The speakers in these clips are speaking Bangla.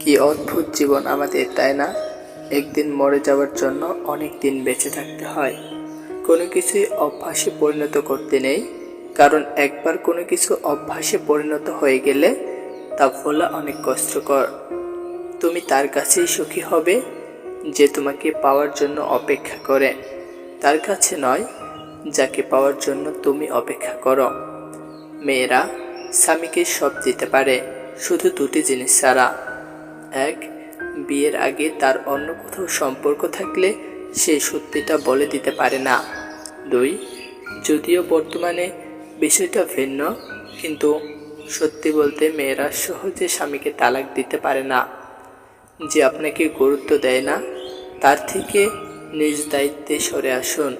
কি অদ্ভুত জীবন আমাদের, তাই না? একদিন মরে যাওয়ার জন্য অনেক দিন বেঁচে থাকতে হয়। কোনো কিছুই অভ্যাসে পরিণত করতে নেই। কারণ একবার কোনো কিছু অভ্যাসে পরিণত হয়ে গেলে তা ভোলা অনেক কষ্টকর। তুমি তার কাছেই সুখী হবে যে তোমাকে পাওয়ার জন্য অপেক্ষা করে। তার কাছে নয়, যাকে পাওয়ার জন্য তুমি অপেক্ষা করো। মেয়েরা, স্বামীকে সব দিতে পারে, শুধু দুটি জিনিস ছাড়া। এক, বিয়ের আগে তার অন্য কোথাও সম্পর্ক থাকলে সে সত্যিটা বলে দিতে পারে না। দুই, যদিও বর্তমানে বিষয়টা ভিন্ন, কিন্তু সত্যি বলতে মেয়েরা সহজে স্বামীকে তালাক দিতে পারে না। যে আপনাকে গুরুত্ব দেয় না, তার থেকে নিজ দায়িত্বে সরে আসুন।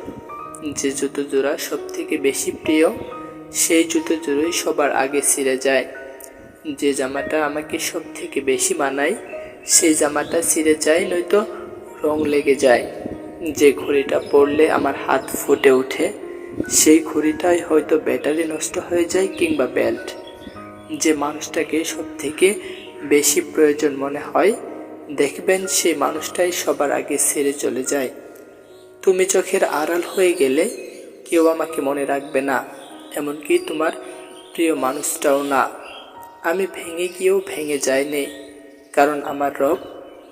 যে জুতো জোড়া সব থেকে বেশি প্রিয়, সেই জুতো জোড়াই সবার আগে ছিঁড়ে যায়। যে জামাটা আমাকে সব থেকে বেশি মানায় সেই জামাটা ছিঁড়ে যায়, নয়তো রং লেগে যায়। যে ঘড়িটা পরলে আমার হাত ফুটে ওঠে, সেই ঘড়িটাই হয়তো ব্যাটারি নষ্ট হয়ে যায় কিংবা বেল্ট যে মানুষটাকে সব থেকে বেশি প্রয়োজন মনে হয়, দেখবেন সেই মানুষটাই সবার আগে ছেড়ে চলে যায়। তুমি চোখের আড়াল হয়ে গেলে কেউ আমাকে মনে রাখবে না, এমনকি তোমার প্রিয় মানুষটাও না। আমি ভেঙে গিয়েও ভেঙে যাইনি। কারণ আমার রব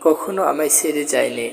কখনো আমায় ছেড়ে যায়নি।